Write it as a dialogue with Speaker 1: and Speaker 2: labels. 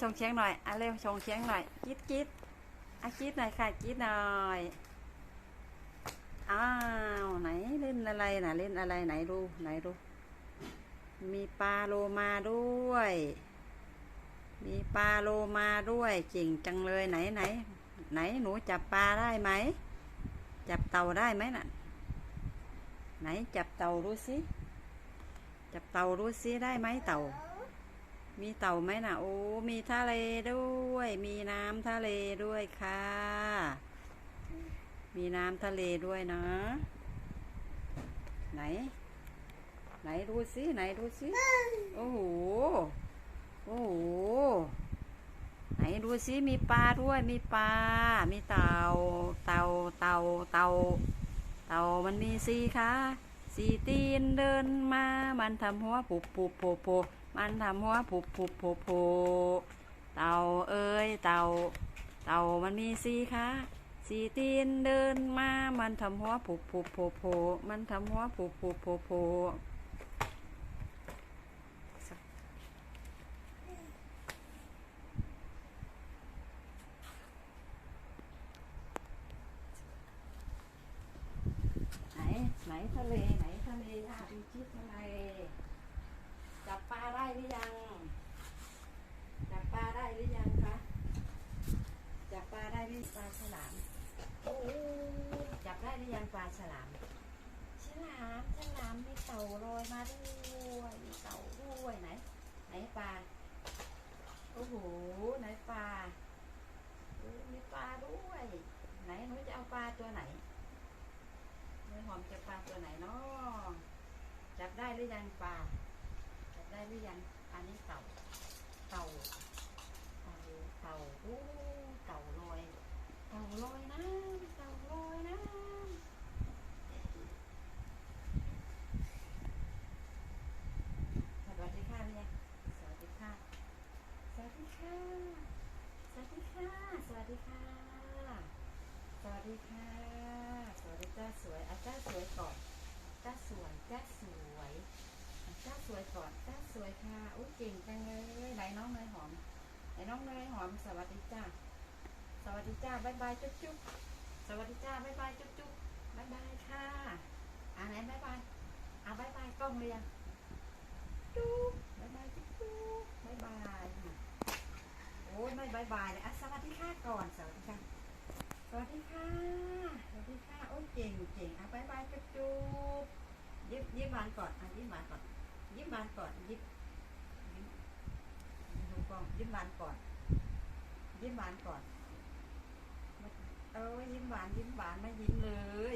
Speaker 1: ชงเชียงหน่อยอะเร็วชงเชียงหน่อยกรีดกรีดอะกรีดหน่อยค่ะกรีดหน่อยอ้าวไหนเล่นอะไรนะเล่นอะไรไหนดูไหนดูมีปลาโลมาด้วย มีปลาโลมาด้วยเก่งจังเลยไหนไหน ไหนหนูจับปลาได้ไหม จับเต่าได้ไหมน่ะ ไหนจับเต่าดูสิ จับเต่าดูสิได้ไหมเต่า มีเต่าไหมนะโอ้มีทะเลด้วย มีน้ำทะเลด้วยค่ะ มีน้ำทะเลด้วยนะ ไหน ไหนดูสิไหนดูสิโอ้โหโอ้โหไหนดูสิมีปลาด้วยมีปลา มีเต่า เต่าเต่าเต่าเต่ามันมีสีขาสีตีนเดินมามันทำหัวปุบปุบโผโผ มันทำหัวปุบปุบโผโผเต่าเอ้ยเต่า เต่ามันมีสีขาสีตีนเดินมา มันทำหัวปุบปุบโผโผมันทำหัวปุบปุบโผโผไหน ไหนทะเล ไหนทะเลค่ะดูที่ทะเล จับปลาได้หรือยัง จับปลาได้หรือยังคะ จับปลาได้หรือปลาฉลามโอ้จับได้หรือยังปลาฉลาม ฉลามฉลามมีเต่าลอยมาด้วยมีเต่าด้วยไหน ไหนปลา โอ้โห ไหนปลาโอ้มีปลาด้วย ไหนหนูจะเอาปลาตัวไหนเนื้อหอมจะปลาตัวไหนเนาะจับได้หรือยังปลาจับได้ หรือยัง อันนี้เต่า เต่า เต่าเต่าโอ้เต่าลอย เต่าลอยนะ เต่าลอยนะสวัสดีค่ะเนี่ยงสวัสดีค่ะ สวัสดีค่ะ สวัสดีค่ะ สวัสดีค่ะ สวัสดีค่ะ สวัสดีจ้าสวยอาจ้าสวยก่อนจ้าสวยจ้าสวยอะจ้าสวยก่อนจ้า สวยค่ะอุ้ยเก่งจังเลยไหนน้องเนยหอมไหนน้องเนยหอมสวัสดีจ้าสวัสดีจ้าบายบายจุ๊บจุ๊บสวัสดีจ้าบายบายจุ๊บจุ๊บบายบายค่ะอ่าไหนบายบายอ่าบายบายกล้องเรียงจุ๊บบายบายจุ๊บจุ๊บบายบายค่ะโอ้ยไม่บายบายเลยอะสวัสดีค่ะก่อนสวัสดีค่ะสวัสดีค่ะสวัสดีค่ะโอ้ยเก่งเก่งอะบายบายจุ๊บจุ๊บยิ้มยิ้มหวานก่อนอะยิ้มหวานก่อน ยิ้มหวานก่อนยิ้มยิ้มดูกล้องยิ้มหวานก่อน ยิ้มหวานก่อนเออยิ้มหวานยิ้มหวานไม่ยิ้มเลย